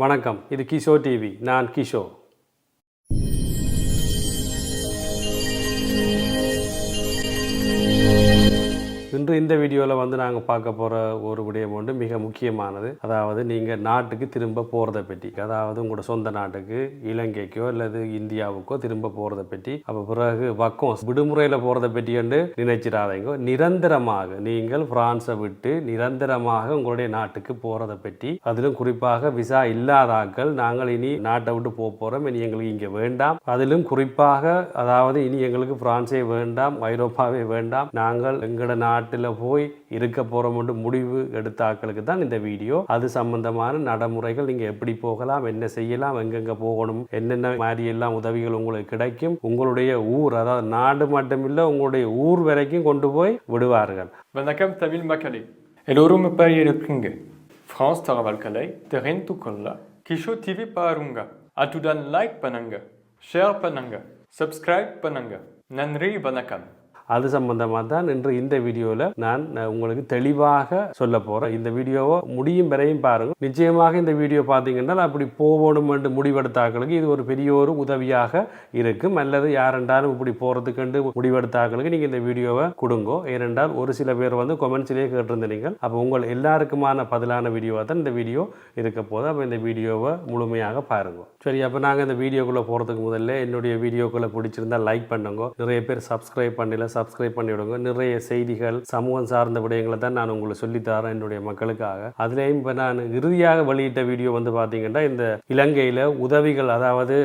வணக்கம். இது கிஷோ டிவி. நான் கிஷோ இன்று இந்த வீடியோவில் வந்து நாங்கள் பார்க்க போகிற ஒரு விடயம் ஒன்று மிக முக்கியமானது. அதாவது நீங்கள் நாட்டுக்கு திரும்ப போகிறத பற்றி அதாவது உங்களோட சொந்த நாட்டுக்கு இலங்கைக்கோ அல்லது இந்தியாவுக்கோ திரும்ப போகிறத பற்றி அப்போ பிறகு பக்கம் விடுமுறையில் போகிறத பற்றி என்று நினைச்சிடாதீங்க. நிரந்தரமாக நீங்கள் பிரான்ஸை விட்டு நிரந்தரமாக உங்களுடைய நாட்டுக்கு போகிறத பற்றி அதிலும் குறிப்பாக விசா இல்லாதாக்கள் நாங்கள் இனி நாட்டை விட்டு போக போகிறோம் இனி எங்களுக்கு இங்கே வேண்டாம். அதிலும் குறிப்பாக அதாவது இனி எங்களுக்கு பிரான்ஸே வேண்டாம் ஐரோப்பாவே வேண்டாம். நாங்கள் எங்களோட நாட்டில் போய் இருக்க போகிறோம்னு முடிவு எடுத்த ஆக்களுக்கு தான் இந்த வீடியோ. அது சம்பந்தமான நடைமுறைகள் நீங்கள் எப்படி போகலாம் என்ன செய்யலாம் எங்கெங்கே போகணும் என்னென்ன மாதிரி எல்லாம் உதவிகள் உங்களுக்கு கிடைக்கும் உங்களுடைய ஊர் அதாவது நாடு மட்டுமில்லை உங்களுடைய ஊர் வரைக்கும் கொண்டு போய் விடுவார்கள். வணக்கம் தமிழ் மக்களே. எல்லோரும் எப்படி இருக்குங்க. ஃப்ரான்ஸ் தகவல்களை தெரிந்து கொள்ள கிஷோ டிவி பாருங்க. அத்துடன் லைக் பண்ணுங்க ஷேர் பண்ணுங்க சப்ஸ்கிரைப் பண்ணுங்க. நன்றி வணக்கம். அது சம்பந்தமாக தான் இன்று இந்த வீடியோவில் நான் உங்களுக்கு தெளிவாக சொல்ல போகிறேன் இந்த வீடியோவை முடியும் வரையும் பாருங்கள் நிச்சயமாக இந்த வீடியோ பார்த்தீங்கன்னா அப்படி போகணும் என்று முடிவெடுத்தாக்களுக்கு இது ஒரு பெரிய ஒரு உதவியாக இருக்கும். அல்லது யாரென்றாலும் இப்படி போகிறதுக்கு முடிவெடுத்தாக்களுக்கு நீங்கள் இந்த வீடியோவை கொடுங்கோ. ஏனென்றால் ஒரு சில பேர் வந்து கொமெண்ட்ஸ்லேயே கேட்டிருந்தீங்க அப்போ உங்கள் எல்லாருக்குமான பதிலான வீடியோவாக தான் இந்த வீடியோ இருக்க போது அப்போ இந்த வீடியோவை முழுமையாக பாருங்க. சரி அப்போ நாங்கள் இந்த வீடியோக்குள்ளே போகிறதுக்கு முதல்ல என்னுடைய வீடியோக்குள்ளே பிடிச்சிருந்தா லைக் பண்ணுங்க. நிறைய பேர் சப்ஸ்கிரைப் பண்ணல சப்ஸ்கிரைப் பண்ணி விடுங்க நிறைய செய்திகள் சமூகம் சார்ந்த விடயங்களை தான் நான் உங்களுக்கு சொல்லித்தரேன் என்னுடைய மக்களுக்காக. அதுலேயும் இப்போ நான் இறுதியாக வெளியிட்ட வீடியோ வந்து பார்த்தீங்கன்னா இந்த இலங்கையில் உதவிகள் அதாவது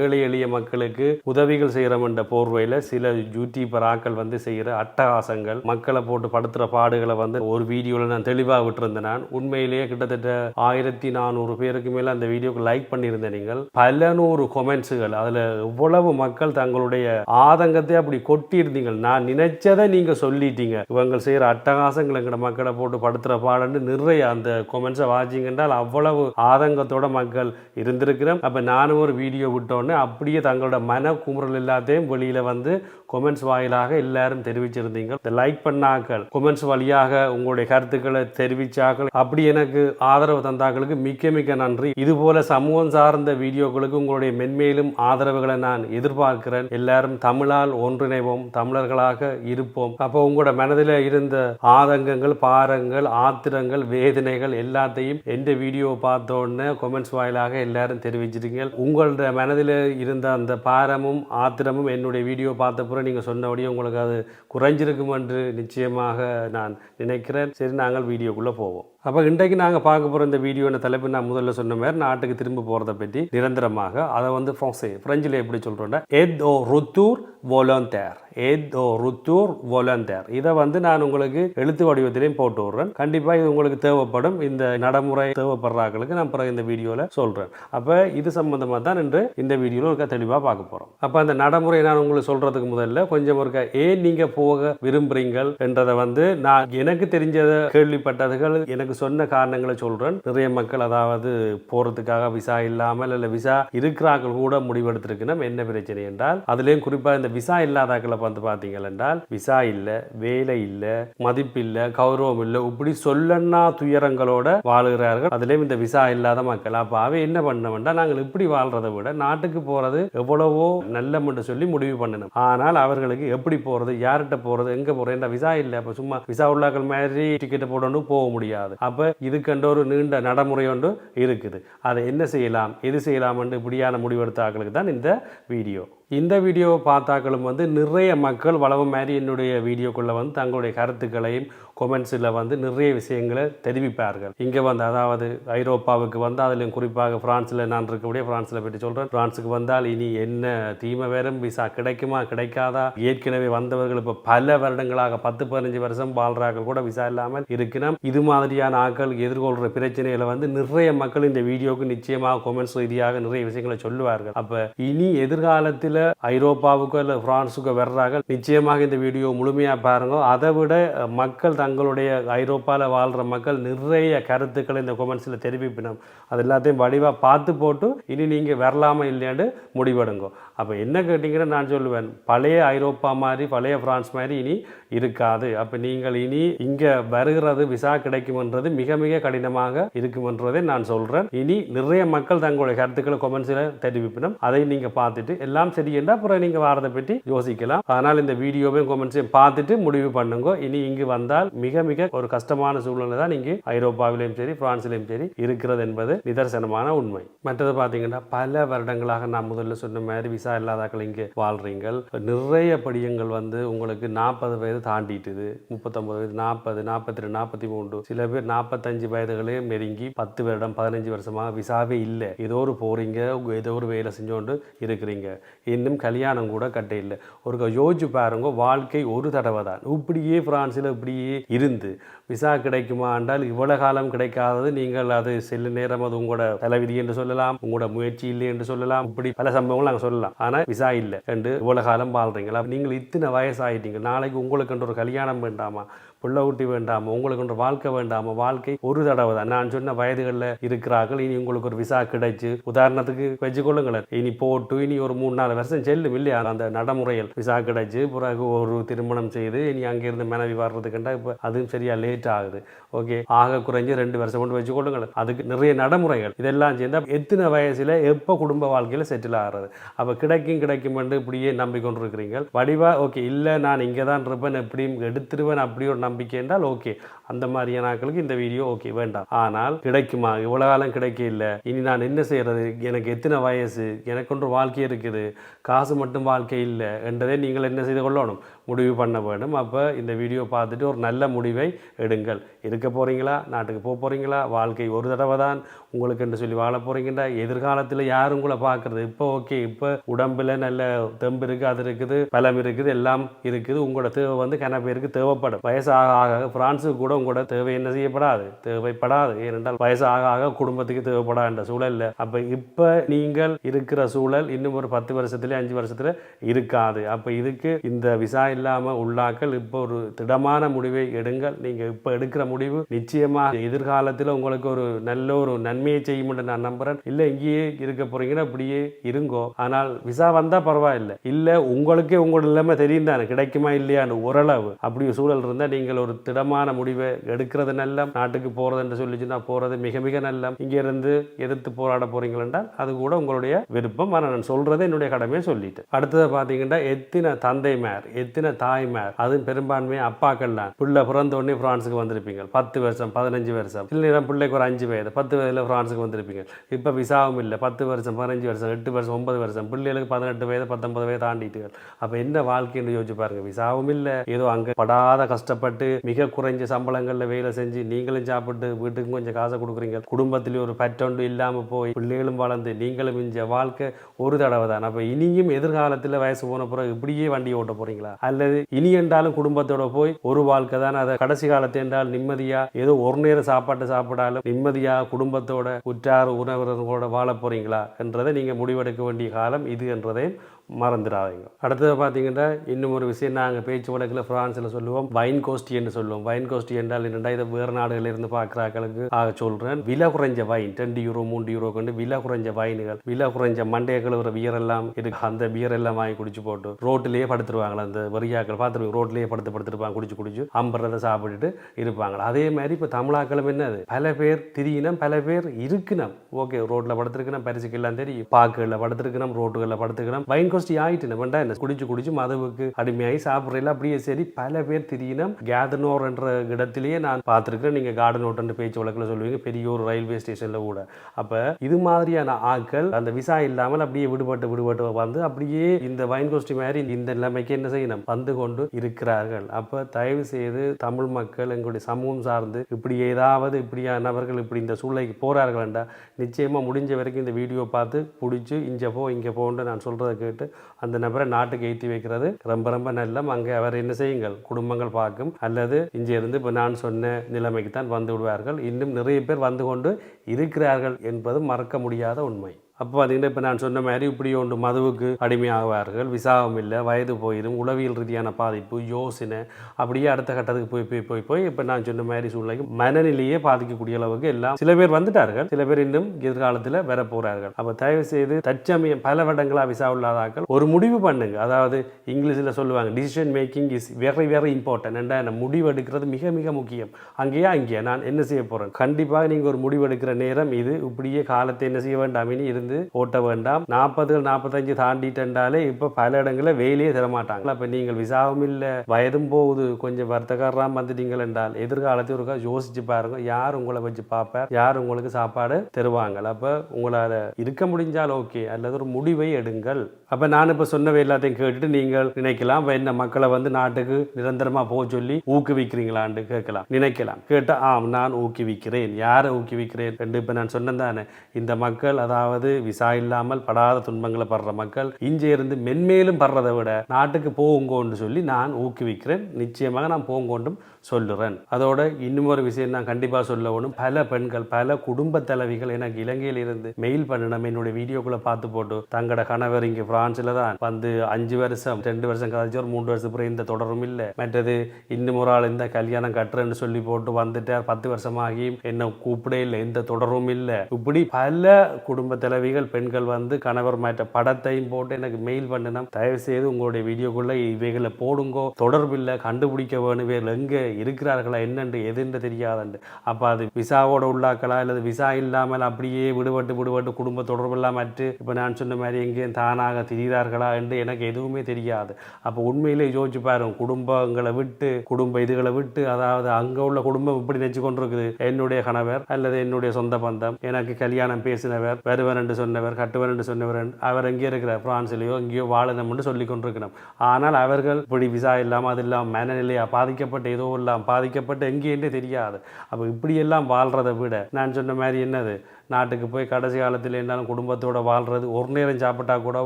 ஏழை எளிய மக்களுக்கு உதவிகள் செய்கிறோம்ன்ற போர்வையில் சில யூடியூபர் ஆக்கள் வந்து செய்கிற அட்டகாசங்கள் மக்களை போட்டு படுத்துகிற பாடுகளை வந்து ஒரு வீடியோவில் நான் தெளிவாக விட்டுருந்தேன் நான். உண்மையிலேயே கிட்டத்தட்ட ஆயிரத்தி நானூறு பேருக்கு மேலே அந்த வீடியோக்கு லைக் பண்ணியிருந்தேன் நீங்கள். பல நூறு கொமெண்ட்ஸுகள் அதில் எவ்வளவு மக்கள் தங்களுடைய ஆதங்கத்தை அப்படி கொட்டியிருந்தீங்கள். நான் நினைச்சதை நீங்கள் சொல்லிட்டீங்க. இவங்க செய்கிற அட்டகாசங்கள் எங்கட மக்களை போட்டு படுத்துகிற பாடன்னு நிறைய அந்த கொமெண்ட்ஸை வாச்சிங்கன்றால் அவ்வளவு ஆதங்கத்தோட மக்கள் இருந்திருக்கிறோம். அப்போ நானும் ஒரு வீடியோ விட்டோன்னே அப்படியே தங்களோட மன குமுறல் எல்லாத்தையும் வெளியில் வந்து கொமெண்ட்ஸ் வாயிலாக எல்லாரும் தெரிவிச்சிருந்தீங்க. இந்த லைக் பண்ணாக்கள் கொமெண்ட்ஸ் வழியாக உங்களுடைய கருத்துக்களை தெரிவிச்சாக்கள். அப்படி எனக்கு ஆதரவு தந்தாக்களுக்கு மிக்க மிக்க நன்றி. இது போல சமூகம் சார்ந்த வீடியோக்களுக்கு உங்களுடைய மென்மேலும் ஆதரவுகளை நான் எதிர்பார்க்கிறேன். எல்லாரும் தமிழால் ஒன்றிணைவோம் தமிழர்களாக இருப்போம். அப்போ உங்களோட மனதில் இருந்த ஆதங்கங்கள் பாரங்கள் ஆத்திரங்கள் வேதனைகள் எல்லாத்தையும் எந்த வீடியோ பார்த்தோன்னே கொமெண்ட்ஸ் வாயிலாக எல்லாரும் தெரிவிச்சிருங்க உங்களோட மனதில் இருந்த அந்த பாரமும் ஆத்திரமும் என்னுடைய வீடியோ பார்த்த பிறகு நீங்கள் சொன்னபடியே உங்களுக்கு அது குறைஞ்சிருக்கும் என்று நிச்சயமாக நான் நினைக்கிறேன். சரி நாங்கள் வீடியோக்குள்ளே போவோம். அப்போ இன்றைக்கு நாங்கள் பார்க்க போகிற இந்த வீடியோன தலைப்பு நான் முதல்ல சொன்ன மாதிரி நாட்டுக்கு திரும்ப போகிறத பற்றி நிரந்தரமாக அதை வந்து ஃபோன்ஸே ஃப்ரெஞ்சில் எப்படி சொல்கிறோன்னா எத் ஓ ருத்தூர் volontaire. எத் ஓ ருத்தூர் வொலந்தேர் இதை வந்து நான் உங்களுக்கு எழுத்து வடிவத்திலையும் போட்டு விட்றேன். கண்டிப்பாக இது உங்களுக்கு தேவைப்படும். இந்த நடைமுறை தேவைப்படுறாங்களுக்கு நான் பிறகு இந்த வீடியோவில் சொல்கிறேன் அப்போ இது சம்மந்தமாக தான் இன்று இந்த வீடியோவில் இருக்க தெளிவாக பார்க்க போகிறோம் அப்போ அந்த நடைமுறை நான் உங்களுக்கு சொல்கிறதுக்கு முதல்ல கொஞ்சம் இருக்க ஏன் நீங்கள் போக விரும்புகிறீங்கள் என்றதை வந்து நான் எனக்கு தெரிஞ்சதை கேள்விப்பட்டதுகள் எனக்கு சொன்ன காரணங்களை சொல்கிறேன் நிறைய மக்கள் அதாவது போகிறதுக்காக விசா இல்லாமல் இல்லை விசா இருக்கிறார்கள் கூட முடிவெடுத்திருக்கணும். என்ன பிரச்சனை என்றால் அதுலேயும் குறிப்பாக இந்த விசா இல்லாதாக்களை வந்து பார்த்தீங்கள் என்றால் விசா இல்லை வேலை இல்லை மதிப்பு இல்லை கௌரவம் இல்லை இப்படி சொல்லன்னா துயரங்களோட வாழுகிறார்கள். அதுலேயும் இந்த விசா இல்லாத மக்கள். அப்போ அவை என்ன பண்ணவன்டா நாங்கள் இப்படி வாழ்றதை விட நாட்டுக்கு போகிறது எவ்வளவோ நல்லமென்று சொல்லி முடிவு பண்ணணும். ஆனால் அவர்களுக்கு எப்படி போகிறது யார்கிட்ட போகிறது எங்கே போகிறது விசா இல்லை அப்போ சும்மா விசா உள்ளாக்கள் மாதிரி டிக்கெட்டை போடணும் போக முடியாது. அப்போ இதுக்கென்ற ஒரு நீண்ட நடைமுறை ஒன்று இருக்குது. அதை என்ன செய்யலாம்? எது செய்யலாம்னு இப்படியான முடிவெடுத்த ஆட்களுக்கு தான் இந்த வீடியோ. இந்த வீடியோவை பார்த்தாக்களும் வந்து நிறைய மக்கள் வளவு மாதிரி என்னுடைய வீடியோக்குள்ளே வந்து தங்களுடைய கருத்துக்களையும் கொமெண்ட்ஸில் வந்து நிறைய விஷயங்களை தெரிவிப்பார்கள். இங்கே வந்து அதாவது ஐரோப்பாவுக்கு வந்து அதிலும் குறிப்பாக பிரான்ஸில் நான் இருக்கக்கூடிய பிரான்ஸில் பற்றி சொல்கிறேன் ஃப்ரான்ஸுக்கு வந்தால் இனி என்ன தீமை வேறும் விசா கிடைக்குமா? கிடைக்காதா? ஏற்கனவே வந்தவர்கள் இப்போ பல வருடங்களாக பத்து பதினஞ்சு வருஷம் வாழ்கிறார்கள் கூட விசா இல்லாமல் இருக்கணும் இது மாதிரியான ஆட்கள் எதிர்கொள்கிற பிரச்சனையில் வந்து நிறைய மக்கள் இந்த வீடியோவுக்கு நிச்சயமாக கொமெண்ட்ஸ் ரீதியாக நிறைய விஷயங்களை சொல்லுவார்கள். அப்போ இனி எதிர்காலத்தில் ஐரோப்பாவுக்கோ இல்லை பிரான்ஸுக்கோ வர்றாங்க. நிச்சயமாக இந்த வீடியோ முழுமையாக பாருங்க. அதை விட மக்கள் தங்களுடைய ஐரோப்பாவில் வாழ்கிற மக்கள் நிறைய கருத்துக்களை இந்த கொமெண்ட்ஸில் தெரிவிப்பினோம். அது எல்லாத்தையும் வடிவாக பார்த்து போட்டு இனி நீங்கள் வரலாமா இல்லையாண்டு முடிவெடுங்க. அப்போ என்ன கேட்டிங்கன்னா நான் சொல்லுவேன். பழைய ஐரோப்பா மாதிரி பழைய பிரான்ஸ் மாதிரி இனி இருக்காது. அப்போ நீங்கள் இனி இங்கே வருகிறது விசா கிடைக்குமென்றது மிக மிக கடினமாக இருக்குமென்றதை நான் சொல்கிறேன் இனி நிறைய மக்கள் தங்களுடைய கருத்துக்களை கொமெண்ட்ஸில் தெரிவிப்பினோம் அதை நீங்கள் பார்த்துட்டு எல்லாம் சரி என்றால் அப்புறம் நீங்கள் வாரதை பற்றி யோசிக்கலாம். அதனால் இந்த வீடியோவையும் கொமெண்ட்ஸையும் பார்த்துட்டு முடிவு பண்ணுங்க. இனி இங்கு வந்தால் மிக மிக ஒரு கஷ்டமான சூழ்நிலை தான் இங்கு ஐரோப்பாவிலையும் சரி பிரான்சிலையும் சரி இருக்கிறது என்பது நிதர்சனமான உண்மை. மற்றது பார்த்தீங்கன்னா பல வருடங்களாக நான் முதல்ல சொன்ன மாதிரி விசா இல்லாதாக்கள் இங்கே வாழ்றீங்கள். நிறைய படியங்கள் வந்து உங்களுக்கு நாற்பது வயது தாண்டிட்டுது. முப்பத்தொம்பது வயது நாற்பது நாற்பத்தி ரெண்டு நாற்பத்தி மூன்று சில பேர் நாற்பத்தஞ்சு வயதுகளே நெருங்கி பத்து வருடம் பதினஞ்சு வருஷமாக விசாவே இல்லை. ஏதோ ஒரு போறீங்க ஏதோ ஒரு வேலை செஞ்சோண்டு இருக்கிறீங்க. இன்னும் கல்யாணம் கூட கட்ட இல்லை. ஒரு யோசிச்சு பாருங்க வாழ்க்கை ஒரு தடவை தான். இப்படியே ஃப்ரான்ஸில் இப்படியே இருந்து விசா கிடைக்குமா என்றால் இவ்வளவு காலம் கிடைக்காதது நீங்கள் அது செல்லு நேரம் அது உங்களோட தலைவிதி என்று சொல்லலாம் உங்களோட முயற்சி இல்லை என்று சொல்லலாம். இப்படி பல சம்பவங்கள் நாங்கள் சொல்லலாம். ஆனால் விசா இல்லை. என்று இவ்வளவு காலம் வாழ்றீங்களா? நீங்கள் இத்தனை வயசாகிட்டீங்க நாளைக்கு உங்களுக்கு ஒரு கல்யாணம் வேண்டாமா? பிள்ளை ஊட்டி வேண்டாம உங்களுக்கு ஒன்று வாழ்க்கை வேண்டாம வாழ்க்கை ஒரு தடவை தான். நான் சொன்ன வயதுகளில் இருக்கிறார்கள் இனி உங்களுக்கு ஒரு விசா கிடைச்சு உதாரணத்துக்கு வச்சுக்கொள்ளுங்களேன் இனி போட்டு இனி ஒரு மூணு நாலு வருஷம் செல்லும் இல்லையா? அந்த நடைமுறையில் விசா கிடைச்சு பிறகு ஒரு திருமணம் செய்து இனி அங்கேருந்து மனைவி வர்றதுக்குண்டா இப்போ அதுவும் சரியா லேட் ஆகுது. ஓகே ஆக குறைஞ்சு ரெண்டு வருஷம் கொண்டு வச்சுக்கொள்ளுங்களேன் அதுக்கு நிறைய நடைமுறைகள். இதெல்லாம் சேர்ந்தா எத்தனை வயசுல எப்போ குடும்ப வாழ்க்கையில் செட்டில் ஆகிறது? அப்போ கிடைக்கும் கிடைக்கும் இப்படியே நம்பிக்கொண்டிருக்கிறீங்க வடிவா ஓகே இல்லை நான் இங்கே தான் இருப்பேன் எப்படியும் எடுத்துருவேன் அப்படி ஒரு நம்பிக்கை என்றால் ஓகே. அந்த மாதிரியான ஆட்களுக்கு இந்த வீடியோ ஓகே வேண்டாம். ஆனால் கிடைக்குமா? இவ்வளோ காலம் கிடைக்க இல்லை இனி நான் என்ன செய்யறது? எனக்கு எத்தனை வயசு? எனக்கு ஒன்று வாழ்க்கை இருக்குது. காசு மட்டும் வாழ்க்கை இல்லை என்றதை நீங்கள் என்ன செய்து கொள்ளணும்? முடிவு பண்ண வேண்டும். அப்போ இந்த வீடியோ பார்த்துட்டு ஒரு நல்ல முடிவை எடுங்கள். இருக்க போகிறீங்களா நாட்டுக்கு போக போகிறீங்களா வாழ்க்கை ஒரு தடவை தான் உங்களுக்கு என்று சொல்லி வாழ போகிறீங்கடா எதிர்காலத்தில் யாரும் உங்களை பார்க்குறது? இப்போ ஓகே இப்போ உடம்பில் நல்ல தெம்பு இருக்குது அது இருக்குது பலம் இருக்குது எல்லாம் இருக்குது. உங்களோட தேவை வந்து கனப்பேருக்கு தேவைப்படும். வயசு ஆக ஆக பிரான்ஸுக்கு கூட உங்களோட தேவை என்ன செய்யப்படாது? தேவைப்படாது. ஏனென்றால் வயசு ஆக ஆக குடும்பத்துக்கு தேவைப்படாத சூழல் அப்போ இப்போ நீங்கள் இருக்கிற சூழல் இன்னும் ஒரு பத்து வருஷத்துல அஞ்சு வருஷத்தில் இருக்காது. அப்போ இதுக்கு இந்த விசா இல்லாமல் உள்ளாக்கள் இப்போ ஒரு திடமான முடிவை எடுங்கள். நீங்கள் இப்போ எடுக்கிற முடிவு நிச்சயமாக எதிர்காலத்தில் உங்களுக்கு ஒரு நல்ல ஒரு நன்மையை செய்யும் என்று நான் நம்புறேன். இல்லை இங்கேயே இருக்க போறீங்கன்னா இப்படியே இருங்கோ. ஆனால் விசா வந்தால் பரவாயில்லை. இல்லை உங்களுக்கே உங்களோட நிலைமை தெரியும் தானே. கிடைக்குமா இல்லையான்னு ஓரளவு. அப்படி ஒரு சூழல் இருந்தால் நீங்கள் ஒரு திடமான முடிவை எடுக்கிறது நல்ல நாட்டுக்கு போகிறது என்று சொல்லிச்சுன்னா போகிறது மிக மிக நல்ல இங்கே இருந்து எதிர்த்து போராட போறீங்களென்றால் அது கூட உங்களுடைய விருப்பம். ஆனால் நான் சொல்றது என்னுடைய கடமையை சொல்லிட்டு அடுத்தது பார்த்தீங்கன்னா எத்தின தந்தைமார் எத்தின தாய்மார். அதுவும் பெரும்பான்மை அப்பாக்கள் தான். பிள்ளை பிறந்த உடனே பிரான்ஸுக்கு வந்திருப்பீங்க. பத்து வருஷம் பதினஞ்சு வருஷம். சில நேரம் பிள்ளைக்கு ஒரு அஞ்சு வயது பத்து வயதில் பிரான்ஸுக்கு வந்திருப்பீங்க. இப்போ விசாவும் இல்லை. பத்து வருஷம் பதினஞ்சு வருஷம் எட்டு வருஷம் ஒன்பது வருஷம். பிள்ளைகளுக்கு பதினெட்டு வயது பத்தொன்பது வயது தாண்டிட்டு அப்போ என்ன வாழ்க்கைன்னு யோசிச்சு பாருங்க. விசாவும் இல்லை. ஏதோ அங்கே படாத கஷ்டப்பட்டு மிக குறைஞ்ச சம்பளங்களில் வேலை செஞ்சு நீங்களும் சாப்பிட்டு வீட்டுக்கும் கொஞ்சம் காசை கொடுக்குறீங்க. குடும்பத்திலேயே ஒரு பற்றொண்டு இல்லாமல் போய் பிள்ளைகளும் வளர்ந்து நீங்களும் இஞ்ச வாழ்க்கை ஒரு தடவை தான் அப்போ இனியும் எதிர்காலத்தில் வயசு போன பிறகு இப்படியே வண்டி ஓட்ட போறீங்களா? அல்லது இனி என்றாலும் குடும்பத்தோட போய் ஒரு வாழ்க்கை தான். அதை கடைசி காலத்தை என்றால் நிம்மதியா ஏதோ ஒரு நேரம் சாப்பாட்டு சாப்பிடாலும் நிம்மதியா குடும்பத்தோட உற்றார் உறவினர்களோட வாழ போறீங்களா என்றதை நீங்க முடிவெடுக்க வேண்டிய காலம் இது என்றதையும் மறந்துடாதீங்க. அடுத்தது பார்த்தீங்கன்னா இன்னும் ஒரு விஷயம் நாங்கள் பேச்சு வழக்கில் ஃப்ரான்ஸில் சொல்லுவோம் வைன் கோஸ்டி என்று சொல்லுவோம். வைன் கோஸ்டி என்றால் என்னடா இதை வேறு நாடுகளில் இருந்து பார்க்குறாக்களுக்கு ஆக சொல்கிறேன் விலை குறைஞ்ச வைன் ரெண்டு யூரோ மூன்று யூரோ கொண்டு விலை குறைஞ்ச வைன்கள் விலை குறைஞ்ச மண்டைய கழுவுற பியர் எல்லாம் இருக்கு அந்த பியர் எல்லாம் வாங்கி குடிச்சு போட்டு ரோட்டிலேயே படுத்துருவாங்களா? அந்த வரியாக்கள் பார்த்துருவாங்க ரோட்லேயே படுத்து படுத்துருப்பாங்க குடிச்சு குடிச்சு அம்புறதை சாப்பிட்டுட்டு இருப்பாங்களா? அதே மாதிரி இப்போ தமிழாக்களும் என்னது பல பேர் திரியினம் பல பேர் இருக்குனம். ஓகே ரோட்டில் படுத்துருக்கணும் பரிசுக்கு எல்லாம் தெரியும். பாக்குகளில் படுத்துருக்கணும் ரோட்டுகளில் படுத்துக்கணும் வைன் கோஸ்டி ஆகிட்டு நம்மண்டா என்ன குடிச்சு குடிச்சு மதுவுக்கு அடிமையாகி சாப்பிட்றதுல அப்படியே சரி. பல பேர் திரியினம் கேதனோர் என்ற இடத்திலேயே நான் பார்த்துருக்கேன் நீங்கள் கார்டன் ஓட்டன்ற பேச்சு வழக்கில் சொல்லுவீங்க. பெரிய ஒரு ரயில்வே ஸ்டேஷனில் கூட. அப்போ இது மாதிரியான ஆட்கள் அந்த விசா இல்லாமல் அப்படியே விடுபட்டு விடுபட்டு வந்து அப்படியே இந்த வைன் கோஷ்டி மாதிரி இந்த நிலைமைக்கு என்ன செய்யணும்? வந்து கொண்டு இருக்கிறார்கள். அப்போ தயவு செய்து தமிழ் மக்கள் எங்களுடைய சமூகம் சார்ந்து இப்படி ஏதாவது இப்படியா நபர்கள் இப்படி இந்த சூழ்நிலைக்கு போகிறார்கள்டா நிச்சயமாக முடிஞ்ச வரைக்கும் இந்த வீடியோ பார்த்து பிடிச்சி இங்கே போ இங்கே போன்ற நான் சொல்கிறத கேட்டு அந்த நபரை நாட்டுக்கு ஏற்றி வைக்கிறது ரொம்ப ரொம்ப நல்ல அங்கே அவர் என்ன செய்யுங்கள்? குடும்பங்கள் பார்க்கும். அல்லது இங்கே இருந்து இப்போ நான் சொன்ன நிலைமைக்கு தான் வந்து விடுவார்கள். இன்னும் நிறைய பேர் வந்து கொண்டு இருக்கிறார்கள் என்பது மறக்க முடியாத உண்மை. அப்போ பார்த்தீங்கன்னா இப்போ நான் சொன்ன மாதிரி இப்படி ஒன்று மதுவுக்கு அடிமையாகுவார்கள் விசாகம் இல்லை வயது போயிடும் உளவியல் ரீதியான பாதிப்பு யோசனை அப்படியே அடுத்த கட்டத்துக்கு போய் போய் போய் போய் இப்போ நான் சொன்ன மாதிரி சூழ்நிலைக்கு மனநிலையே பாதிக்கக்கூடிய அளவுக்கு எல்லாம் சில பேர் வந்துட்டார்கள். சில பேர் இன்னும் எதிர்காலத்தில் வர போகிறார்கள் அப்போ தயவு செய்து தற்சமயம் பல வடங்களாக விசா உள்ளாதாக்கள் ஒரு முடிவு பண்ணுங்க. அதாவது இங்கிலீஷில் சொல்லுவாங்க decision making is very very important என்ன முடிவு எடுக்கிறது மிக மிக முக்கியம். அங்கேயா அங்கேயா நான் என்ன செய்ய போகிறேன் கண்டிப்பாக நீங்கள் ஒரு முடிவு எடுக்கிற நேரம் இது. இப்படியே காலத்தை என்ன செய்ய வேண்டாமின்னு இருந்து இருந்து ஓட்ட வேண்டாம். நாற்பதுகள் நாற்பத்தஞ்சு தாண்டிட்டேன்டாலே இப்போ பல இடங்களில் வேலையே தரமாட்டாங்க. அப்போ நீங்கள் விசாவும் இல்லை வயதும் போகுது. கொஞ்சம் வர்த்தகராக வந்துட்டீங்கள் என்றால் எதிர்காலத்தில் ஒரு யோசிச்சு பாருங்க. யார் உங்களை வச்சு பார்ப்பார்? யார் உங்களுக்கு சாப்பாடு தருவாங்க அப்போ உங்களால் இருக்க முடிஞ்சால் ஓகே. அல்லது ஒரு முடிவை எடுங்கள். அப்போ நான் இப்போ சொன்னவை எல்லாத்தையும் கேட்டுட்டு நீங்கள் நினைக்கலாம். என்ன மக்களை வந்து நாட்டுக்கு நிரந்தரமாக போக சொல்லி ஊக்குவிக்கிறீங்களான்னு கேட்கலாம். நினைக்கலாம். கேட்டால் ஆம் நான் ஊக்குவிக்கிறேன். யாரை ஊக்குவிக்கிறேன்? ரெண்டு இப்போ நான் சொன்னேன் தானே. இந்த மக்கள் அதாவது விசா இல்லாமல் படாத துன்பங்களை படுற மக்கள் இங்கே இருந்து மென்மேலும் படுறதை விட நாட்டுக்கு போங்கோன்னு சொல்லி நான் ஊக்குவிக்கிறேன். நிச்சயமாக நான் போங்கோண்டும் சொல்லுறேன். அதோட இன்னும் ஒரு விஷயம் நான் கண்டிப்பாக சொல்லணும் பல பெண்கள் பல குடும்ப தலைவிகள் எனக்கு இலங்கையில் இருந்து மெயில் பண்ணணும் என்னுடைய வீடியோக்குள்ள பார்த்து போட்டு தங்களோட கணவர் இங்கே பிரான்ஸில் தான் வந்து அஞ்சு வருஷம் ரெண்டு வருஷம் கழிச்சு ஒரு மூன்று வருஷம் இந்த தொடரும் இல்லை. மற்றது இன்னும் ஒரு ஆள் இந்த கல்யாணம் கட்டுறேன்னு சொல்லி போட்டு வந்துட்டார். பத்து வருஷமாகி என்ன கூப்பிடே இல்லை. எந்த தொடரும் இல்லை. இப்படி பல குடும்ப தலைவிகள் பெண்கள் வந்து கணவர் மாற்ற படத்தையும் போட்டு எனக்கு மெயில் பண்ணணும் தயவு செய்து உங்களுடைய வீடியோக்குள்ள இவைகளை போடுங்கோ. தொடர்பில்லை கண்டுபிடிக்க வேணும் இவைகள் எங்கே இருக்கிறார்களா என்னென்று எதுன்னு தெரியாதுண்டு. அப்போ அது விசாவோட உள்ளாக்களா அல்லது விசா இல்லாமல் அப்படியே விடுபட்டு விடுபட்டு குடும்ப தொடர்பு இல்லாமற்று இப்போ நான் சொன்ன மாதிரி எங்கேயும் தானாக திரிகிறார்களா என்று எனக்கு எதுவுமே தெரியாது. அப்போ உண்மையிலே யோசிச்சு பாருங்க குடும்பங்களை விட்டு குடும்ப இதுகளை விட்டு அதாவது அங்கே உள்ள குடும்பம் இப்படி நினச்சி கொண்டிருக்குது. என்னுடைய கணவர் அல்லது என்னுடைய சொந்த பந்தம் எனக்கு கல்யாணம் பேசினவர் வருவன் என்று சொன்னவர் கட்டுவர் என்று சொன்னவர் அவர் எங்கே இருக்கிறார்? பிரான்ஸ்லேயோ எங்கேயோ வாழணும் என்று சொல்லி கொண்டிருக்கணும். ஆனால் அவர்கள் இப்படி விசா இல்லாமல் அது இல்லாமல் மனநிலையாக பாதிக்கப்பட்டு ஏதோ இல்லாமல் பாதிக்கப்பட்டு எங்கேன்றே தெரியாது. அப்போ இப்படியெல்லாம் வாழ்கிறத விட நான் சொன்ன மாதிரி என்னது? நாட்டுக்கு போய் கடைசி காலத்தில் என்னாலும் குடும்பத்தோடு வாழ்றது ஒரு நேரம் சாப்பிட்டா கூட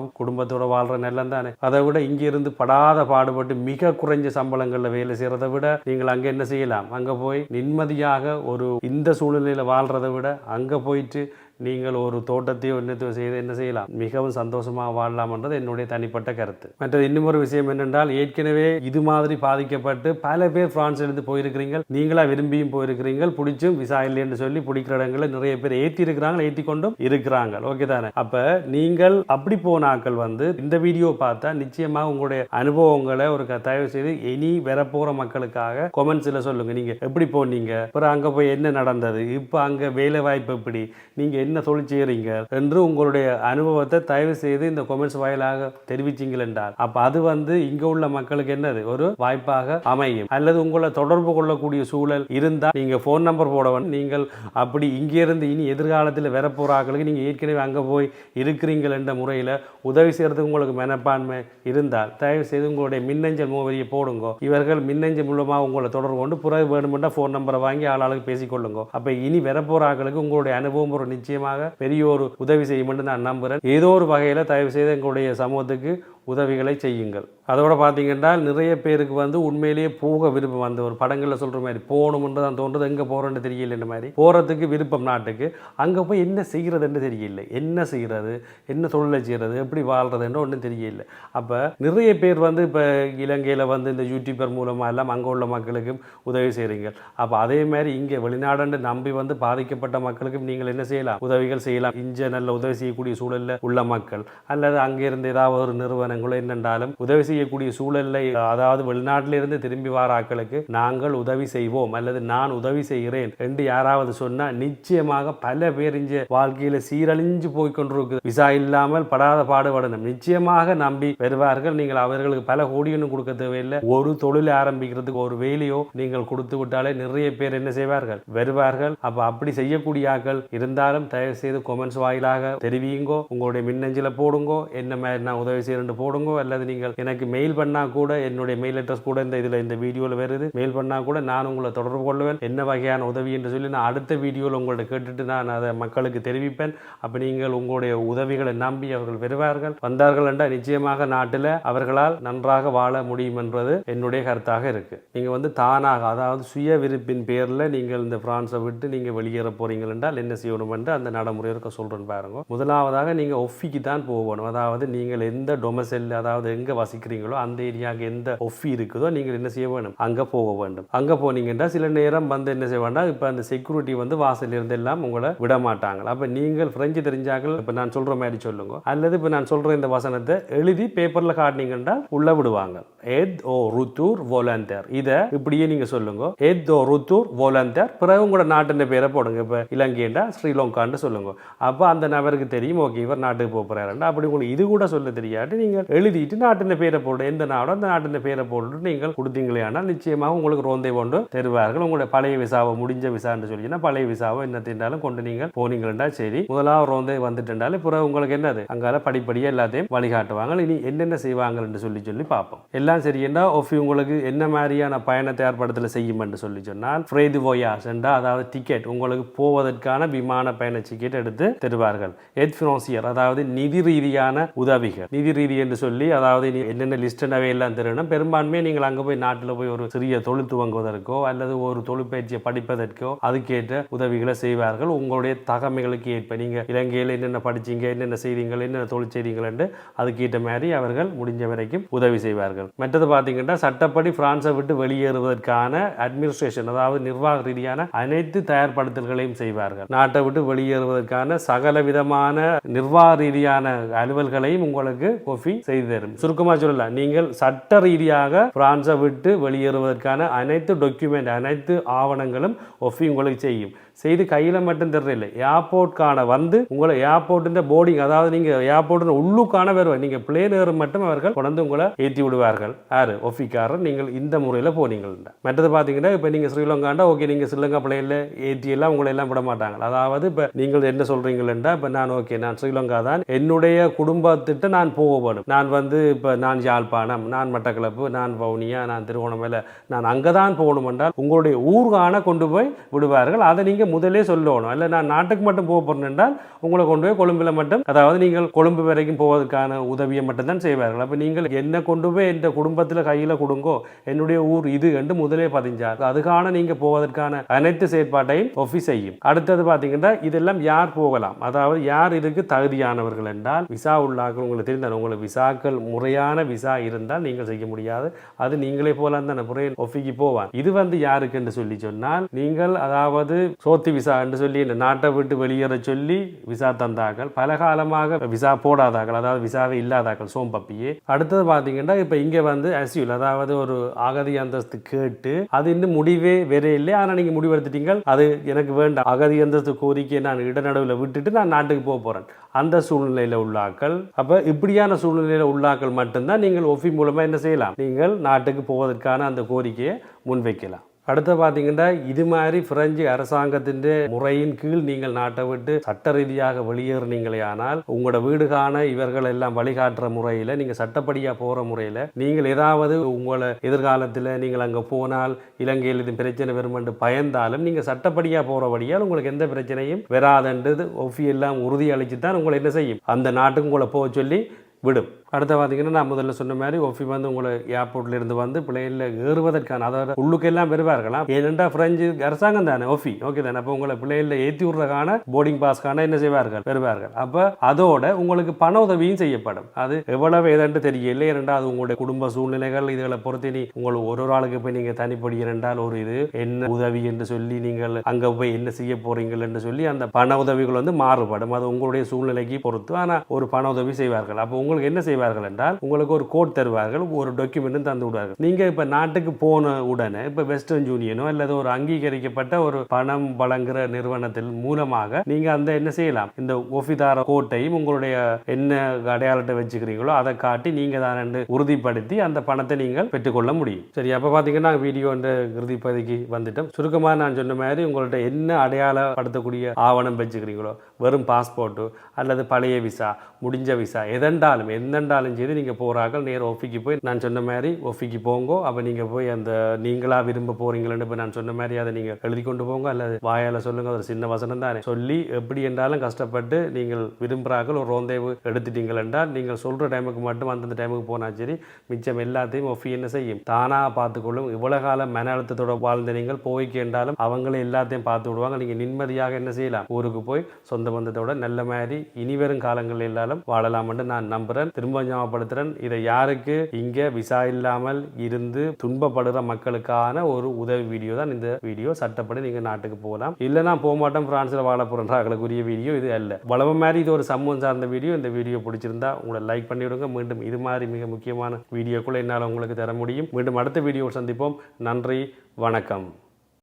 குடும்பத்தோடு வாழ்கிற நிலம் தானே. அதை விட இங்கிருந்து படாத பாடுபட்டு மிக குறைஞ்ச சம்பளங்களில் வேலை செய்கிறத விட நீங்கள் அங்கே என்ன செய்யலாம்? அங்கே போய் நிம்மதியாக ஒரு இந்த சூழ்நிலையில் வாழ்கிறத விட அங்கே போயிட்டு நீங்கள் ஒரு தோட்டத்தையோ என்னத்தையோ செய்து என்ன செய்யலாம்? மிகவும் சந்தோஷமாக வாழலாம்ன்றது என்னுடைய தனிப்பட்ட கருத்து. மற்றது இன்னும் ஒரு விஷயம் என்னென்றால் ஏற்கனவே இது மாதிரி பாதிக்கப்பட்டு பல பேர் பிரான்ஸ்லேருந்து போயிருக்கிறீங்க நீங்களா விரும்பியும் போயிருக்கிறீங்க பிடிச்சும் விசா இல்லைன்னு சொல்லி பிடிக்கிற இடங்களில் நிறைய பேர் ஏற்றி இருக்கிறாங்க ஏற்றி கொண்டும் இருக்கிறாங்க. ஓகே தானே? அப்போ நீங்கள் அப்படி போனாக்கள் வந்து இந்த வீடியோ பார்த்தா நிச்சயமாக உங்களுடைய அனுபவங்களை ஒரு க- தயவு செய்து இனி வரப்போகிற மக்களுக்காக கொமெண்ட்ஸில் சொல்லுங்கள் நீங்கள் எப்படி போனீங்க? அப்புறம் அங்கே போய் என்ன நடந்தது? இப்போ அங்கே வேலை வாய்ப்பு எப்படி? நீங்கள் என்ன தொழில் செய்கிறீங்க என்று உங்களுடைய அனுபவத்தை தயவு செய்து இந்த கொமெண்ட்ஸ் வாயிலாக தெரிவிச்சிங்கள் என்றால் அப்போ அது வந்து இங்கே உள்ள மக்களுக்கு என்னது? ஒரு வாய்ப்பாக அமையும். அல்லது உங்களை தொடர்பு கொள்ளக்கூடிய சூழல் இருந்தால் நீங்கள் ஃபோன் நம்பர் போட வேண்டும் நீங்கள் அப்படி இங்கேருந்து இனி எதிர்காலத்தில் வரப்போகிற நீங்கள் ஏற்கனவே அங்கே போய் இருக்கிறீங்கள் என்ற முறையில் உதவி செய்கிறதுக்கு உங்களுக்கு மனப்பான்மை இருந்தால் தயவு செய்து உங்களுடைய மின்னஞ்சல் முகவரியை போடுங்க. இவர்கள் மின்னஞ்சல் மூலமாக உங்களை தொடர்பு கொண்டு பிறகு வேணுமென்றால் ஃபோன் நம்பரை வாங்கி ஆளாளுக்கு பேசிக்கொள்ளுங்க. அப்போ இனி வரப்போகிற ஆக்களுக்கு உங்களுடைய அனுபவம் ஒரு நிச்சயமாக பெரிய ஒரு உதவி செய்யும் என்று நான் நம்புகிறேன். ஏதோ ஒரு வகையில் தயவு செய்து எங்களுடைய சமூகத்துக்கு உதவிகளை செய்யுங்கள். அதோடு பார்த்தீங்கன்னா நிறைய பேருக்கு வந்து உண்மையிலேயே போக விருப்பம் வந்து ஒரு படங்களில் சொல்கிற மாதிரி போகணும்னு தான் தோன்றது. எங்கே போகிறோன்னு தெரியலன்ற இந்த மாதிரி. போகிறதுக்கு விருப்பம் நாட்டுக்கு. அங்கே போய் என்ன செய்கிறதுன்னு தெரியல. என்ன செய்கிறது என்ன தொழிலை செய்கிறது எப்படி வாழ்கிறதுன்னு ஒன்றும் தெரியல. அப்போ நிறைய பேர் வந்து இப்போ இலங்கையில் வந்து இந்த யூடியூபர் மூலமாக எல்லாம் அங்கே உள்ள மக்களுக்கும் உதவி செய்கிறீங்க அப்போ அதே மாதிரி இங்கே வெளிநாடுன்னு நம்பி வந்து பாதிக்கப்பட்ட மக்களுக்கும் நீங்கள் என்ன செய்யலாம்? உதவிகள் செய்யலாம். இங்கே நல்ல உதவி செய்யக்கூடிய சூழலில் உள்ள மக்கள். அல்லது அங்கே இருந்து ஏதாவது ஒரு நிறுவனங்களோ என்னென்றாலும் உதவி செய்யக்கூடிய சூழலில் அதாவது வெளிநாட்டிலிருந்து திரும்பி வர ஆட்களுக்கு நாங்கள் உதவி செய்வோம் அல்லது நான் உதவி செய்கிறேன் என்று யாராவது சொன்னால் நிச்சயமாக பல பேர் இங்கே வாழ்க்கையில் சீரழிஞ்சு போய் கொண்டிருக்கு விசா இல்லாமல் படாத பாடுபடணும். நிச்சயமாக நம்பி வருவார்கள். நீங்கள் அவர்களுக்கு பல கோடியும் கொடுக்க தேவையில்லை. ஒரு தொழில் ஆரம்பிக்கிறதுக்கு ஒரு வேலையோ நீங்கள் கொடுத்து விட்டாலே நிறைய பேர் என்ன செய்வார்கள்? வருவார்கள். அப்போ அப்படி செய்யக்கூடிய ஆட்கள் இருந்தாலும் தயவு செய்து கொமெண்ட்ஸ் வாயிலாக தெரிவியுங்கோ. உங்களுடைய மின்னஞ்சல போடுங்கோ. என்ன மாதிரி நான் உதவி செய்யறேன்னு போடுங்க. அல்லது நீங்கள் எனக்கு மெயில் பண்ணால் கூட என்னுடைய மெயில் அட்ரஸ் கூட இந்த இதில் இந்த வீடியோவில் வருது மெயில் பண்ணால் கூட நான் உங்களை தொடர்பு கொள்வேன் என்ன வகையான உதவி என்று சொல்லி நான் அடுத்த வீடியோவில் உங்கள்கிட்ட கேட்டுட்டு நான் அதை மக்களுக்கு தெரிவிப்பேன். அப்போ நீங்கள் உங்களுடைய உதவிகளை நம்பி அவர்கள் பெறுவார்கள் வந்தார்கள் என்றால் நிச்சயமாக நாட்டில் அவர்களால் நன்றாக வாழ முடியும் என்பது என்னுடைய கருத்தாக இருக்குது நீங்கள் வந்து தானாக அதாவது சுய விருப்பின் பேரில் நீங்கள் இந்த பிரான்ஸை விட்டு நீங்கள் வெளியேற போகிறீங்கள் என்றால் என்ன செய்யணும் என்று அந்த நடைமுறை இருக்க சொல்கிறேன் பாருங்க. முதலாவதாக நீங்கள் ஒஃபிக்கு தான் போகணும். அதாவது நீங்கள் எந்த டொமசெல் அதாவது எங்கே இருக்கிறீங்களோ அந்த ஏரியாவுக்கு எந்த ஒஃபி இருக்குதோ நீங்கள் என்ன செய்ய வேண்டும்? அங்கே போக வேண்டும். அங்கே போனீங்கன்னா சில நேரம் வந்து என்ன செய்ய வேண்டாம் இப்போ அந்த செக்யூரிட்டி வந்து வாசல் இருந்து எல்லாம் உங்களை விட மாட்டாங்க அப்போ நீங்கள் பிரெஞ்சு தெரிஞ்சாக்கள் இப்போ நான் சொல்கிற மாதிரி சொல்லுங்க. அல்லது இப்போ நான் சொல்கிற இந்த வசனத்தை எழுதி பேப்பரில் காட்டினீங்கன்னா உள்ள விடுவாங்க. எத் ஓ ருத்தூர் வோலந்தர் இதை இப்படியே நீங்கள் சொல்லுங்க. எத் ஓ ருத்தூர் வோலந்தர் பிறகு உங்களோட நாட்டின் பேரை போடுங்க. இப்போ இலங்கைண்டா ஸ்ரீலங்கான்னு சொல்லுங்க. அப்போ அந்த நபருக்கு தெரியும் ஓகே இவர் நாட்டுக்கு போக போகிறாருண்டா அப்படி உங்களுக்கு இது கூட சொல்ல தெரியாட்டி நீங்கள் எழுதிட்டு நாட்டின் பேரை போட்டு எந்த நாடோ அந்த நாட்டின் பேரை போட்டு நீங்கள் கொடுத்தீங்களே ஆனால் நிச்சயமாக உங்களுக்கு ரோந்தை கொண்டு தருவார்கள். உங்களுடைய பழைய விசாவை முடிஞ்ச விசான்னு சொல்லிச்சுன்னா பழைய விசாவை என்ன திண்டாலும் கொண்டு நீங்கள் போனீங்களா சரி. முதலாவது ரோந்தை வந்துட்டாலும் பிறகு உங்களுக்கு என்னது? அங்கால படிப்படியாக எல்லாத்தையும் வழிகாட்டுவாங்க. இனி என்னென்ன செய்வாங்கன்னு சொல்லி சொல்லி பார்ப்போம். எல்லாம் சரியண்டா? ஒஃபி உங்களுக்கு என்ன மாதிரியான பயணத்தை ஏற்படுத்தல செய்யும் என்று சொல்லி சொன்னால் ஃப்ரேது வோயாஸ் என்றால் அதாவது டிக்கெட் உங்களுக்கு போவதற்கான விமான பயண டிக்கெட் எடுத்து தருவார்கள். எத் ஃபினான்சியர் அதாவது நிதி ரீதியான உதவிகள். நிதி ரீதி என்று சொல்லி அதாவது என்னென்ன என்னென்ன லிஸ்ட் எல்லாம் தரணும் பெரும்பான்மையை நீங்கள் அங்கே போய் நாட்டில் போய் ஒரு சிறிய தொழில் துவங்குவதற்கோ அல்லது ஒரு தொழிற்பயிற்சியை படிப்பதற்கோ அதுக்கேற்ற உதவிகளை செய்வார்கள். உங்களுடைய தகமைகளுக்கு ஏற்ப நீங்கள் இலங்கையில் என்னென்ன படிச்சீங்க என்னென்ன செய்தீங்கள் என்னென்ன தொழில் செய்தீங்கள் என்று அதுக்கேற்ற மாதிரி அவர்கள் முடிஞ்ச வரைக்கும் உதவி செய்வார்கள். மற்றது பார்த்தீங்கன்னா சட்டப்படி பிரான்ஸை விட்டு வெளியேறுவதற்கான அட்மினிஸ்ட்ரேஷன் அதாவது நிர்வாக ரீதியான அனைத்து தயார்படுத்தல்களையும் செய்வார்கள். நாட்டை விட்டு வெளியேறுவதற்கான சகல விதமான நிர்வாக ரீதியான அலுவல்களையும் உங்களுக்கு கொஃபி செய்து தரும். சுருக்கமாக சொல்லலாம் நீங்கள் சட்ட ரீதியாக பிரான்ஸை விட்டு வெளியேறுவதற்கான அனைத்து டாக்குமெண்ட் அனைத்து ஆவணங்களும் ஒஃபி உங்களுக்கு செய்யும். செய்து கையில் மட்டும் தெரியல ஏர்போர்ட்கான வந்து உங்களை ஏர்போர்ட்டின் போர்டிங் அதாவது நீங்கள் ஏர்போர்ட்டின் உள்ளுக்கான வருவார் நீங்கள் பிளேன் ஏறும் மட்டும் அவர்கள் கொண்டு உங்களை ஏற்றி விடுவார்கள். யாரு? ஒஃபிக்காரர் நீங்கள் இந்த முறையில் போனீங்கள் மற்றது பார்த்தீங்கன்னா இப்போ நீங்கள் ஸ்ரீலங்காண்டா ஓகே நீங்கள் ஸ்ரீலங்கா பிளேனில் ஏற்றி எல்லாம் உங்களை எல்லாம் விட மாட்டாங்க. அதாவது இப்போ நீங்கள் என்ன சொல்கிறீங்களா இப்போ நான் ஓகே நான் ஸ்ரீலங்கா தான் என்னுடைய குடும்பத்திட்ட நான் போகப்படும். நான் வந்து இப்போ நான் யாழ்ப்பாணம் நான் மட்டக்களப்பு நான் வவுனியா நான் திருவோணமலை நான் அங்கே தான் போகணும் என்றால் உங்களுடைய ஊர்கான கொண்டு போய் விடுவார்கள். அதை நீங்கள் முதலே சொல்லணும். இல்லை நான் நாட்டுக்கு மட்டும் போக போகிறேன் என்றால் உங்களை கொண்டு போய் கொழும்பில் மட்டும் அதாவது நீங்கள் கொழும்பு வரைக்கும் போவதற்கான உதவியை மட்டும்தான் செய்வார்கள். அப்போ நீங்கள் என்ன கொண்டு போய் என் குடும்பத்தில் கையில் கொடுங்கோ என்னுடைய ஊர் இது என்று முதலே பதிஞ்சார். அதுக்கான நீங்கள் போவதற்கான அனைத்து செயற்பாட்டையும் ஒஃபி செய்யும். அடுத்தது பார்த்தீங்கன்னா இதெல்லாம் யார் போகலாம்? அதாவது யார் இதுக்கு தகுதியானவர்கள் என்றால் விசா உள்ளாக்கள் உங்களுக்கு தெரிந்தால் உங்களுக்கு விசாக்கள் முறையான விசா இருந்தால் நீங்கள் செய்ய முடியாது. அது நீங்களே போல அந்த முறையில் ஒஃபிக்கு போவான். இது வந்து யாருக்கு என்று சொல்லி சொன்னால் நீங்கள் அதாவது சோத்து விசா என்று சொல்லி இந்த நாட்டை விட்டு வெளியேற சொல்லி விசா தந்தார்கள். பல காலமாக விசா போடாதார்கள் அதாவது விசாவே இல்லாதார்கள் சோம்பப்பியே. அடுத்தது பார்த்தீங்கன்னா இப்போ இங்கே வந்து அசியூல் அதாவது ஒரு அகதி அந்தஸ்து கேட்டு அது இன்னும் முடிவே வேற இல்லை. ஆனால் நீங்கள் முடிவெடுத்துட்டீங்க அது எனக்கு வேண்டாம். அகதி அந்தஸ்து கோரிக்கையை நான் இடநடுவில் விட்டுட்டு நான் நாட்டுக்கு போக போகிறேன் அந்த சூழ்நிலையில் உள்ளாக்கள். அப்போ இப்படியான சூழ்நிலையில் உள்ளாக்கள் மட்டும்தான் நீங்கள் ஒஃபி மூலமாக என்ன செய்யலாம்? நீங்கள் நாட்டுக்கு போவதற்கான அந்த கோரிக்கையை முன்வைக்கலாம். அடுத்து பார்த்தீங்கன்னா இது மாதிரி பிரெஞ்சு அரசாங்கத்தின் முறையின் கீழ் நீங்கள் நாட்டை விட்டு சட்ட ரீதியாக வெளியேறினீங்களே ஆனால் உங்களோட வீடு காண இவர்கள் எல்லாம் வழிகாட்டுற முறையில் நீங்கள் சட்டப்படியாக போகிற முறையில் நீங்கள் ஏதாவது உங்களை எதிர்காலத்தில் நீங்கள் அங்கே போனால் இலங்கையில் இது பிரச்சனை வரும் என்று பயந்தாலும் நீங்கள் சட்டப்படியாக போகிறபடியால் உங்களுக்கு எந்த பிரச்சனையும் வராதுன்றது ஒஃபி எல்லாம் உறுதி அளித்து தான் உங்களை என்ன செய்யும்? அந்த நாட்டுக்கு உங்களை போக சொல்லி விடும். அடுத்து பார்த்தீங்கன்னா நான் முதல்ல சொன்ன மாதிரி ஒஃபி வந்து உங்களை ஏர்போர்ட்ல இருந்து வந்து பிளேனில் ஏறுவதற்கான அதாவது உள்ளுக்கெல்லாம் பெறுவார்களாம் ஏனென்றால் பிரெஞ்சு அரசாங்கம் தானே ஒஃபி ஓகே தானே? அப்போ உங்களை பிளேனில் ஏற்றி விடுறதுக்கான போர்டிங் பாஸ்க்கான என்ன செய்வார்கள்? பெறுவார்கள் அப்போ அதோட உங்களுக்கு பண உதவியும் செய்யப்படும். அது எவ்வளவு ஏதென்று தெரியல. இரண்டாவது உங்களுடைய குடும்ப சூழ்நிலைகள் இதுகளை பொறுத்து நீ உங்களுக்கு ஒரு ஒரு ஆளுக்கு போய் நீங்கள் தனிப்படி இரண்டால் ஒரு இது என்ன உதவி என்று சொல்லி நீங்கள் அங்கே போய் என்ன செய்ய போறீங்கள் என்று சொல்லி அந்த பண உதவிகள் வந்து மாறுபடும். அது உங்களுடைய சூழ்நிலைக்கு பொறுத்து. ஆனால் ஒரு பண உதவி செய்வார்கள். அப்போ உங்களுக்கு என்ன செய்வார்கள்? என்றால் உங்களுக்கு ஒரு கோட் தருவார்கள் ஒரு டாக்குமெண்ட்டும் தந்து விடுவார்கள். நீங்கள் இப்போ நாட்டுக்கு போன உடனே இப்போ வெஸ்டர்ன் யூனியனோ அல்லது ஒரு அங்கீகரிக்கப்பட்ட ஒரு பணம் வழங்குற நிறுவனத்தில் மூலமாக நீங்கள் அந்த என்ன செய்யலாம்? இந்த ஒஃபிதார கோட்டையும் உங்களுடைய என்ன அடையாளத்தை வச்சுக்கிறீங்களோ அதை காட்டி நீங்கள் தான் என்று உறுதிப்படுத்தி அந்த பணத்தை நீங்கள் பெற்றுக்கொள்ள முடியும். சரி அப்போ பார்த்தீங்கன்னா வீடியோ என்ற இறுதிப்பதிக்கு வந்துட்டோம். சுருக்கமாக நான் சொன்ன மாதிரி உங்கள்ட்ட என்ன அடையாளப்படுத்தக்கூடிய ஆவணம் வச்சுக்கிறீங்களோ வெறும் பாஸ்போர்ட்டு அல்லது பழைய விசா முடிஞ்ச விசா எதென்றாலும் எந்தெண்டாலும் செய்து நீங்கள் போகிறார்கள் நேர் ஒஃபிக்கு போய் நான் சொன்ன மாதிரி ஒஃபிக்கு போங்கோ. அப்போ நீங்கள் போய் அந்த நீங்களாக விரும்ப போகிறீங்களேன்னு இப்போ நான் சொன்ன மாதிரி அதை நீங்கள் எழுதி கொண்டு போங்க. அல்லது வாயால் சொல்லுங்க ஒரு சின்ன வசனம் தானே. சொல்லி எப்படி என்றாலும் கஷ்டப்பட்டு நீங்கள் விரும்புகிறார்கள் ஒரு ரோந்தேவு எடுத்துட்டீங்கள் என்றால் நீங்கள் சொல்கிற டைமுக்கு மட்டும் அந்தந்த டைமுக்கு போனால் சரி மிச்சம் எல்லாத்தையும் ஒஃபி என்ன செய்யும்? தானாக பார்த்துக்கொள்ளும். இவ்வளோ காலம் மன அழுத்தத்தோட வாழ்ந்த நீங்கள் போய்க்கு என்றாலும் அவங்களே எல்லாத்தையும் பார்த்து விடுவாங்க. நீங்கள் நிம்மதியாக என்ன செய்யலாம்? ஊருக்கு போய் சொந்த வந்ததோட நல்ல மாதிரி இனிவரும் காலங்கள் எல்லாரும் வாழலாம்னு நான் நம்புறேன். திரும்ப ஞாபகப்படுத்துறேன். இதை யாருக்கு இங்கே விசா இல்லாமல் இருந்து துன்பப்படுற மக்களுக்கான ஒரு உதவி வீடியோ தான் இந்த வீடியோ. சட்டப்படி நீங்கள் நாட்டுக்கு போகலாம். இல்லை நான் போக மாட்டேன் பிரான்ஸில் வாழ போகிறேன்றாங்களுக்குரிய வீடியோ இது அல்ல. வளவ மாதிரி இது ஒரு சமூகம் சார்ந்த வீடியோ. இந்த வீடியோ பிடிச்சிருந்தா உங்களை லைக் பண்ணிவிடுங்க. மீண்டும் இது மாதிரி மிக முக்கியமான வீடியோக்குள்ள என்னால் உங்களுக்கு தர முடியும். மீண்டும் அடுத்த வீடியோ சந்திப்போம். நன்றி. வணக்கம்.